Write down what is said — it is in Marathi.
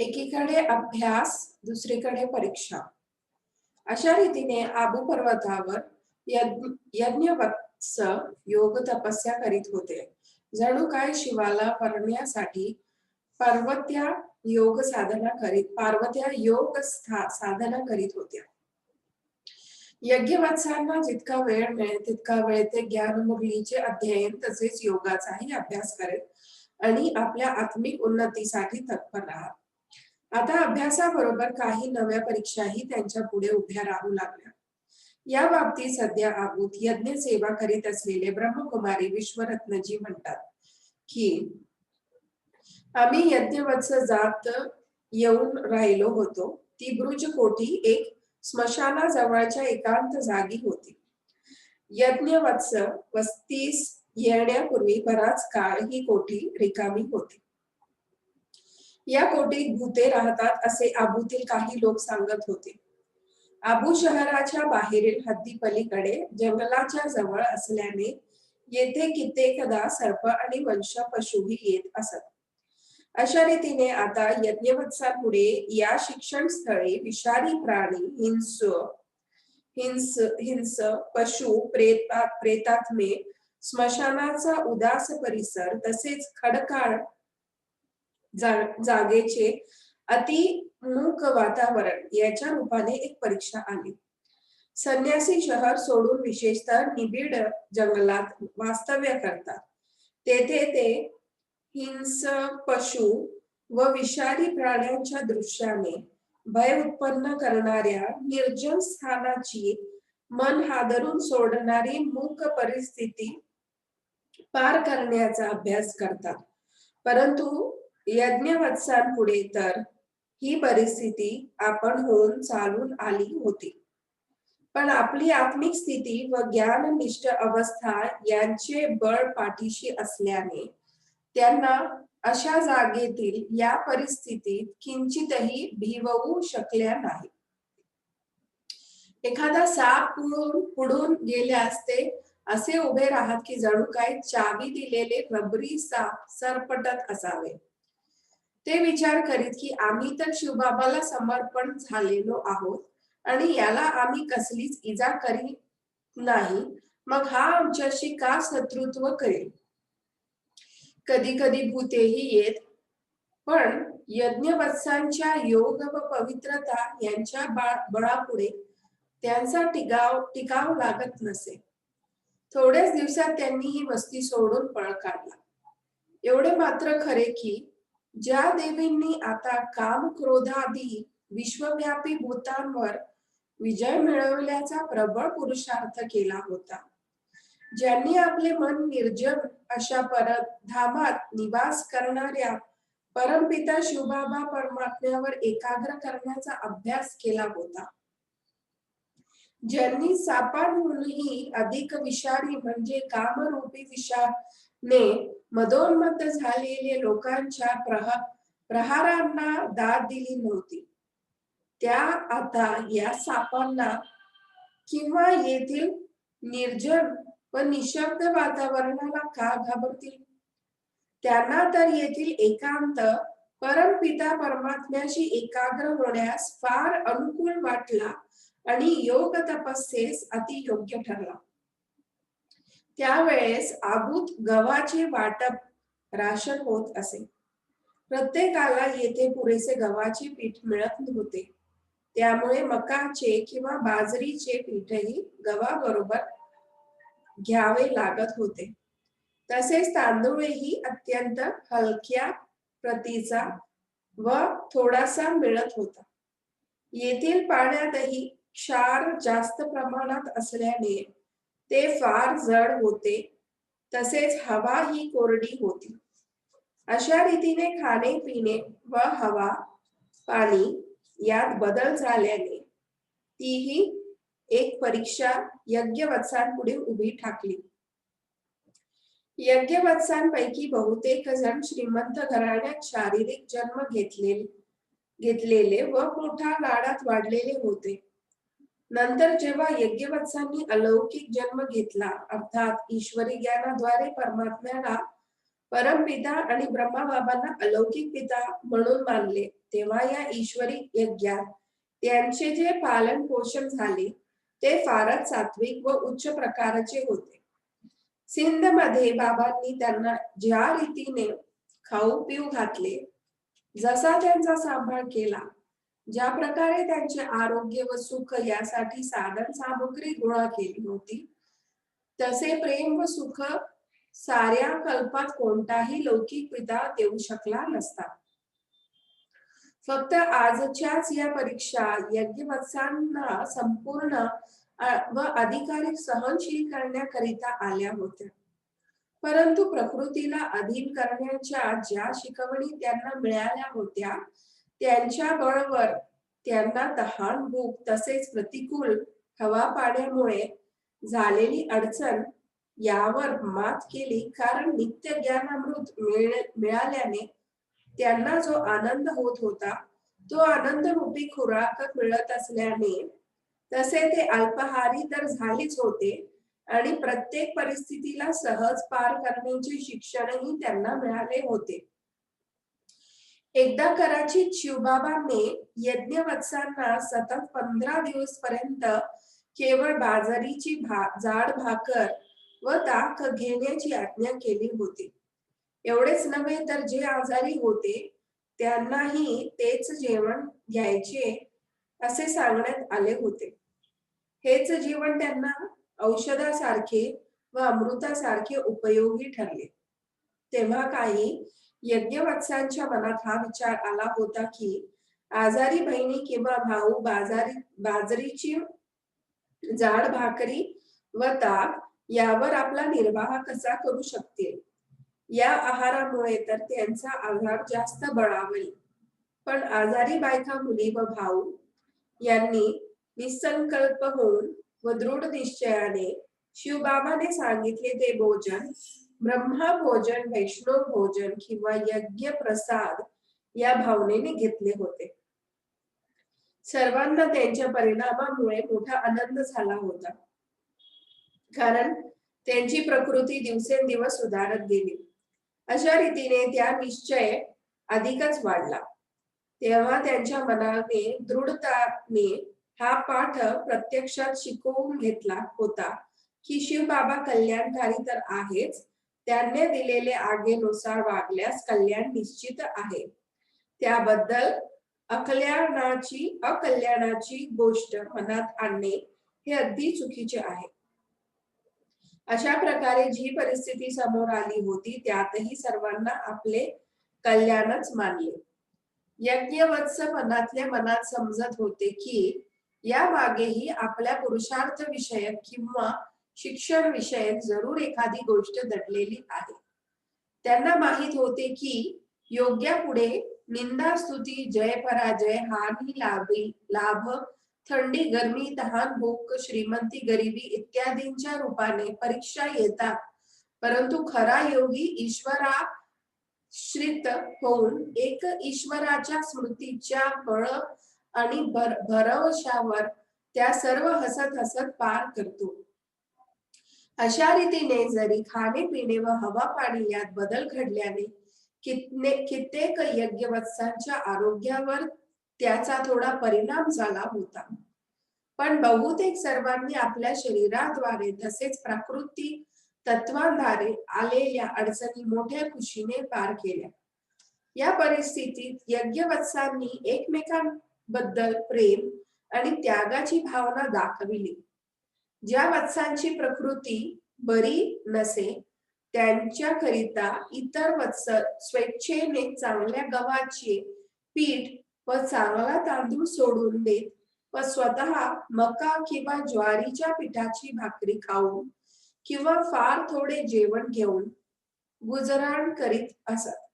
एकीकडे अभ्यास दुसरीकडे परीक्षा. अशा रीतीने आबू पर्वतावर यज्ञ यज्ञवत्स योग तपस्या करीत होते. जणू काय शिवाला परण्यासाठी पार्वत्या योग साधना करीत पार्वत्या योग साधना करीत होत्या. यज्ञवत्सांना जितका वेळ मिळेल तितका वेळ ते ज्ञानमुरलीचे अध्ययन तसेच योगाचाही अभ्यास करेल आणि आपल्या आत्मिक उन्नतीसाठी तत्पर राहत आता अभ्यासाबरोबर काही नव्या परीक्षाही त्यांच्या पुढे उभ्या राहू लागल्या. या बाबतीत सध्या आबूत यज्ञ सेवा करीत असलेले ब्रह्मकुमारी विश्वरत्नजी म्हणतात की आम्ही यज्ञवत्स जात येऊन राहिलो होतो. ती ब्रुज कोठी एक स्मशाना जवळच्या एकांत जागी होती. यज्ञवत्स वस्तीस येण्यापूर्वी बराच काळ ही कोठी रिकामी होती. या कोटीत भूते राहतात असे आबूतील काही लोक सांगत होते. आबू शहराच्या बाहेरील हद्दीपलीकडे जंगलाच्या जवळ असल्याने येथे कित्येकदा सर्प आणि वंश पशुही येत असत. अशा रीतीने आता यज्ञवत्सापुढे या शिक्षण स्थळी विषारी प्राणी हिंस हिंस हिंस पशु प्रेता प्रेतात्मे स्मशानाचा उदास परिसर तसेच खडकाळ जा- जागेचे अति मूक वातावरण याच्या रूपाने एक परीक्षा आली संन्यासी शहर सोडून विशेषतः निबिड जंगलात वास्तव्य करतात. तेथे ते हिंस पशु व विषारी प्राण्यांच्या दृश्याने भय उत्पन्न करणाऱ्या निर्जन स्थानाची मन हादरून सोडणारी मूक परिस्थिती पार करण्याचा अभ्यास करतात. परंतु यज्ञवत्सांपुढे तर ही परिस्थिती आपण होऊन चालून आली होती. पण आपली आत्मिक स्थिती व ज्ञाननिष्ठ अवस्था यांचे बळ पाठीशी असल्याने त्यांना अशा जागेतील या परिस्थितीत किंचितही भिवू शकल्या नाही. एखादा साप पुढून पुढून गेल्यास ते असे उभे राहत की जणू काय चावी दिलेले रबरी साप सरपटत असावे. ते विचार करीत की आम्ही तर शिवबाबाला समर्पण झालेलो आहोत आणि याला आम्ही कसलीच इजा करी नाही. मग हा आमच्याशी का शत्रुत्व करेल? कधी कधी भूतेही येत पण यज्ञवत्सांच्या योग व पवित्रता यांच्या बळापुढे त्यांचा टिकाव टिकाव लागत नसे. थोड्याच दिवसात त्यांनी ही वस्ती सोडून पळ काढला. एवढे मात्र खरे की ज्या देवींनी आता काम क्रोधादी विश्वव्यापी भूतांवर विजय मिळवल्याचा प्रबळ पुरुषार्थ केला होता. ज्यांनी आपले मन निर्जन अशा परधामात निवास करणाऱ्या परमपिता शिवबाबा परमात्म्यावर एकाग्र करण्याचा अभ्यास केला होता. ज्यांनी सापांहूनही अधिक विषारी म्हणजे कामरूपी विषाने मदोन्मत्त झालेले लोकांच्या प्रहा प्रहारांना दाद दिली नव्हती. त्या आता या सापांना किंवा येथील निर्जन व निशब्द वातावरणाला का घाबरतील? त्यांना तर येथील एकांत परमपिता परमात्म्याशी एकाग्र होण्यास फार अनुकूल वाटला आणि योग तपस्येस अति योग्य ठरला. त्यावेळेस आबूत गव्हाचे वाटप राशन होत असे. प्रत्येकाला येथे पुरेसे गव्हाचे पीठ मिळत नव्हते. त्यामुळे मकाचे किंवा बाजरीचे पीठही गव्हाबरोबर घ्यावे लागत होते. तसेच तांदूळही अत्यंत हलक्या प्रतीचा व थोडासा मिळत होता. येथील पाण्यातही क्षार जास्त प्रमाणात असल्याने ते फार जड होते. तसेच हवा ही कोरडी होती. अशा रीतीने खाणे पिणे व हवा पाणी यात बदल झाल्याने तीही एक परीक्षा यज्ञवत्सांपुढे उभी ठाकली. यज्ञवत्सांपैकी बहुतेक जण श्रीमंत घराण्यात शारीरिक जन्म घेतले घेतलेले व मोठा लाडात वाढलेले होते. नंतर जेव्हा यज्ञवत्सांनी अलौकिक जन्म घेतला अर्थात ईश्वरी ज्ञानाद्वारे परमात्म्याला परमपिता आणि ब्रह्माबाबांना अलौकिक पिता म्हणून मानले तेव्हा या ईश्वरी यज्ञात त्यांचे जे पालन पोषण झाले ते फारच सात्विक व उच्च प्रकारचे होते. सिंधमध्ये बाबांनी त्यांना ज्या रीतीने खाऊ पिऊ घातले जसा त्यांचा सांभाळ केला ज्या प्रकारे त्यांचे आरोग्य व सुख यासाठी साधन सामुग्री गोळा केली होती तसे प्रेम व सुख साऱ्या कल्पात कोणताही लौकिक पिता देऊ शकला नसता. फक्त आजच्याच या परीक्षा यज्ञवत्सांना संपूर्ण व अधिकाधिक सहनशील करण्याकरिता आल्या होत्या. परंतु प्रकृतीला अधीन करण्याच्या ज्या शिकवणी त्यांना मिळाल्या होत्या त्यांच्या बळवर त्यांना तहान भूक तसेच प्रतिकूल हवा पाण्यामुळे झालेली अडचण यावर मात केली. कारण नित्य ज्ञानामृत मिळाल्याने त्यांना जो आनंद होत होता तो आनंद रूपी खुराक मिळत असल्याने तसे ते अल्पहारी तर झालेच होते आणि प्रत्येक परिस्थितीला सहज पार करण्याचे शिक्षणही त्यांना मिळाले होते. एकदा कराचीत शिवबाबांनी यज्ञवत्सांना सतत पंधरा दिवस पर्यंत केवळ बाजारीची भा जाड भाकर व ताक घेण्याची आज्ञा केली होती. एवढेच नव्हे तर जे आजारी होते त्यांनाही तेच जेवण घ्यायचे असे सांगण्यात आले होते. हेच जीवन त्यांना औषधासारखे व अमृतासारखे उपयोगी ठरले. तेव्हा काही यज्ञवत्सांच्या मनात हा विचार आला होता की आजारी बहिणी किंवा भाऊ बाजारी बाजरीची जाड भाकरी व ताक यावर आपला निर्वाह कसा करू शकतील? या आहारामुळे तर त्यांचा आधार जास्त बळावेल पण आजारी बायका मुली व भाऊ यांनी निसंकल्प होऊन व दृढ निश्चयाने शिवबाबाने सांगितले ते भोजन ब्रह्मा भोजन वैष्णव भोजन किंवा यज्ञ प्रसाद या भावनेने घेतले होते. सर्वांना त्यांच्या परिणामामुळे मोठा आनंद झाला होता. कारण त्यांची प्रकृती दिवसेंदिवस सुधारत गेली. अशा रीतीने त्या निश्चय अधिकच वाढला. तेव्हा त्यांच्या मनाने दृढताने हा पाठ प्रत्यक्षात शिकवून घेतला होता की शिवबाबा कल्याणकारी तर आहेच त्यांनी दिलेले आगेनुसार वागल्यास कल्याण निश्चित आहे. त्याबद्दल अकल्याणाची अकल्याणाची गोष्ट मनात आणणे हे अगदी चुकीचे आहे. अशा प्रकारे जी परिस्थिती समोर आली होती त्यातही सर्वांना आपले कल्याणच मानले. यज्ञवत्स मनातल्या मनात समजत होते की या मागेही आपल्या पुरुषार्थ विषयक किंवा शिक्षण विषयक जरूर एखादी गोष्ट दडलेली आहे. त्यांना माहीत होते की योग्या पुढे निंदा स्तुती जय पराजय हानी लाभी लाभ थंडी गर्मी तहान भूक श्रीमंती गरिबी इत्यादींच्या रूपाने परीक्षा येतात. परंतु खरा योगी ईश्वरा श्रित होऊन एक ईश्वराच्या स्मृतीच्या बळ आणि भर भरवशावर त्या सर्व हसत हसत पार करतो. अशा रीतीने जरी खाणे पिणे व हवा पाणी यात बदल घडल्याने कितने कित्येक यज्ञवत्सांच्या आरोग्यावर त्याचा थोडा परिणाम झाला होता. पण बहुतेक सर्वांनी आपल्या शरीराद्वारे तसेच प्रकृती तत्वांद्वारे आलेल्या अडचणी मोठ्या खुशीने पार केल्या. या परिस्थितीत यज्ञवत्सांनी एकमेकांबद्दल प्रेम आणि त्यागाची भावना दाखविली. ज्या वत्सांची प्रकृती बरी नसे त्यांच्याकरिता इतर वत्स स्वेच्छेने चांगल्या गव्हाचे पीठ व चांगला तांदूळ सोडून देत व स्वतः मका किंवा ज्वारीच्या पिठाची भाकरी खाऊन किंवा फार थोडे जेवण घेऊन गुजराण करीत असत.